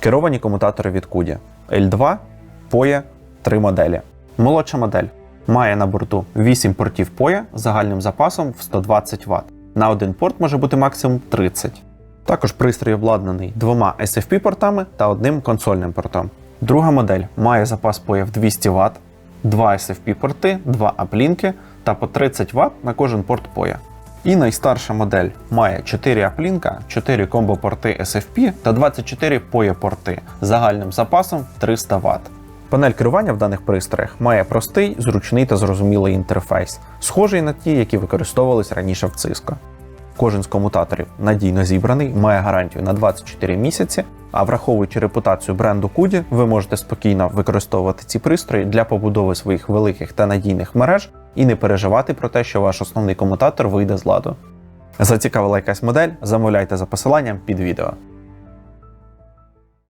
Керовані комутатори від Куді L2, POE, 3 моделі. Молодша модель має на борту 8 портів POE з загальним запасом в 120 Вт. На один порт може бути максимум 30. Також пристрій обладнаний двома SFP-портами та одним консольним портом. Друга модель має запас POE в 200 Вт, два SFP-порти, два аплінки та по 30 Вт на кожен порт POE. І найстарша модель має 4 аплінка, 4 комбо-порти SFP та 24 POE-порти з загальним запасом 300 Вт. Панель керування в даних пристроях має простий, зручний та зрозумілий інтерфейс, схожий на ті, які використовувались раніше в Cisco. Кожен з комутаторів надійно зібраний, має гарантію на 24 місяці. А враховуючи репутацію бренду Куді, ви можете спокійно використовувати ці пристрої для побудови своїх великих та надійних мереж і не переживати про те, що ваш основний комутатор вийде з ладу. Зацікавила якась модель? Замовляйте за посиланням під відео.